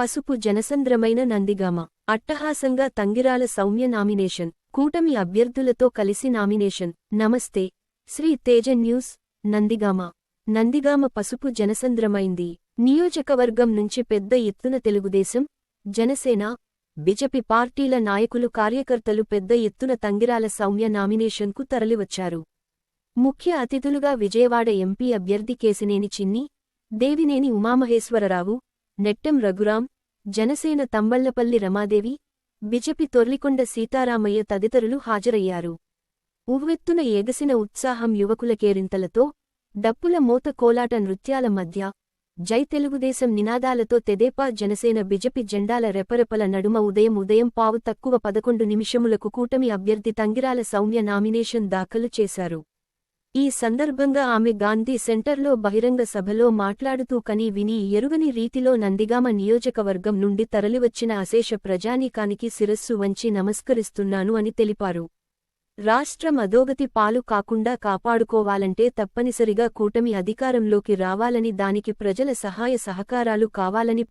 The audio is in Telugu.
పసుపు జనసంద్రమైన నందిగామ అట్టహాసంగా తంగిరాల సౌమ్య నామినేషన్ కూటమి అభ్యర్థులతో కలిసి నామినేషన్ నమస్తే శ్రీ తేజ న్యూస్ నందిగామ. నందిగామ పసుపు జనసంద్రమైంది. నియోజకవర్గం నుంచి పెద్ద ఎత్తున తెలుగుదేశం జనసేన బిజెపి పార్టీల నాయకులు కార్యకర్తలు పెద్ద ఎత్తున తంగిరాల సౌమ్య నామినేషన్కు తరలివచ్చారు. ముఖ్య అతిథులుగా విజయవాడ ఎంపీ అభ్యర్థి కేసినేని చిన్ని దేవినేని ఉమామహేశ్వరరావు నెట్టెం రఘురాం జనసేన తంబళ్ళపల్లి రమాదేవి బిజెపి తొర్లికొండ సీతారామయ్య తదితరులు హాజరయ్యారు. ఉవ్వెత్తున ఎగసిన ఉత్సాహం యువకులకేరింతలతో డప్పుల మోత కోలాట నృత్యాల మధ్య జై తెలుగుదేశం నినాదాలతో తెదేపా జనసేన బిజెపి జెండాల రెపరెపల నడుమ ఉదయం ఉదయం పావు తక్కువ పదకొండు నిమిషములకు కూటమి అభ్యర్థి తంగిరాల సౌమ్య నామినేషన్ దాఖలు చేశారు. ఈ సందర్భంగా ఆమె గాంధీ సెంటర్లో బహిరంగ సభలో మాట్లాడుతూ కని విని ఎరుగని రీతిలో నందిగామ నియోజకవర్గం నుండి తరలివచ్చిన అశేష ప్రజానీకానికి శిరస్సు వంచి నమస్కరిస్తున్నాను అని తెలిపారు. రాష్ట్రం అధోగతి పాలు కాకుండా కాపాడుకోవాలంటే తప్పనిసరిగా కూటమి అధికారంలోకి రావాలని దానికి ప్రజల సహాయ సహకారాలు కావాలని